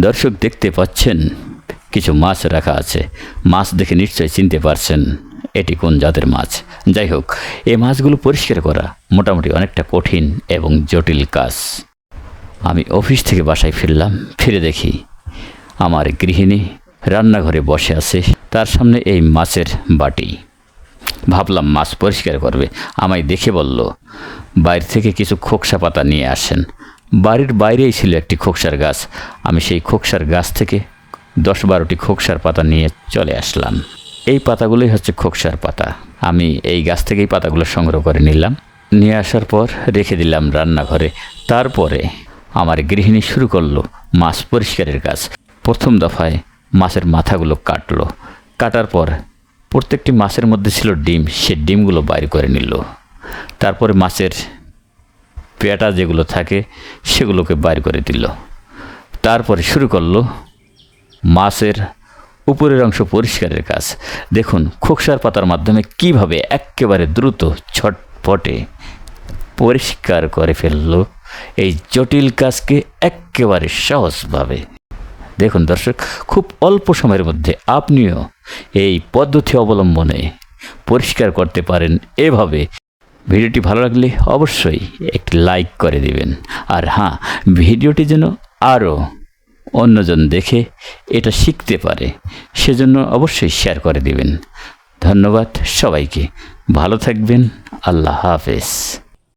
দর্শক দেখতে পাচ্ছেন, কিছু মাছ রাখা আছে। মাছ দেখে নিশ্চয়ই চিনতে পারছেন এটি কোন জাতের মাছ। যাই হোক, এই মাছগুলো পরিষ্কার করা মোটামুটি অনেকটা কঠিন এবং জটিল কাজ। আমি অফিস থেকে বাসায় ফিরলাম, ফিরে দেখি আমার গৃহিণী রান্নাঘরে বসে আছে, তার সামনে এই মাছের বাটি। ভাবলাম মাছ পরিষ্কার করবে, আমায় দেখে বলল, বাইরে থেকে কিছু খোকসা পাতা নিয়ে আসেন। বাড়ির বাইরেই ছিল একটি খোকসার গাছ। আমি সেই খোকসার গাছ থেকে দশ বারোটি খোকসার পাতা নিয়ে চলে আসলাম। এই পাতাগুলোই হচ্ছে খোকসার পাতা। আমি এই গাছ থেকেই পাতাগুলো সংগ্রহ করে নিলাম। নিয়ে আসার পর রেখে দিলাম রান্নাঘরে। তারপরে আমার গৃহিণী শুরু করল মাছ পরিষ্কারের কাজ। প্রথম দফায় মাছের মাথাগুলো কাটলো। কাটার পর প্রত্যেকটি মাছের মধ্যে ছিল ডিম। সে ডিমগুলো বাইর করে নিল। তারপরে মাছের পেটা যেগুলো থাকে, সেগুলোকে বাইর করে দিল। তারপরে শুরু করল মাছের উপরের অংশ পরিষ্কারের কাজ। দেখুন, খোকসার পাতার মাধ্যমে কীভাবে একেবারে দ্রুত ছটপটে পরিষ্কার করে ফেলল এই জটিল কাজকে একেবারে সহজভাবে। দেখুন দর্শক, খুব অল্প সময়ের মধ্যে আপনিও এই পদ্ধতি অবলম্বনে পরিষ্কার করতে পারেন এভাবে। ভিডিওটি ভালো লাগলে অবশ্যই একটি লাইক করে দিবেন। আর হ্যাঁ ভিডিওটি যেন আরও অন্যজন দেখে এটা শিখতে পারে, সেজন্য অবশ্যই শেয়ার করে দিবেন। ধন্যবাদ সবাইকে। ভালো থাকবেন। আল্লাহ হাফেজ।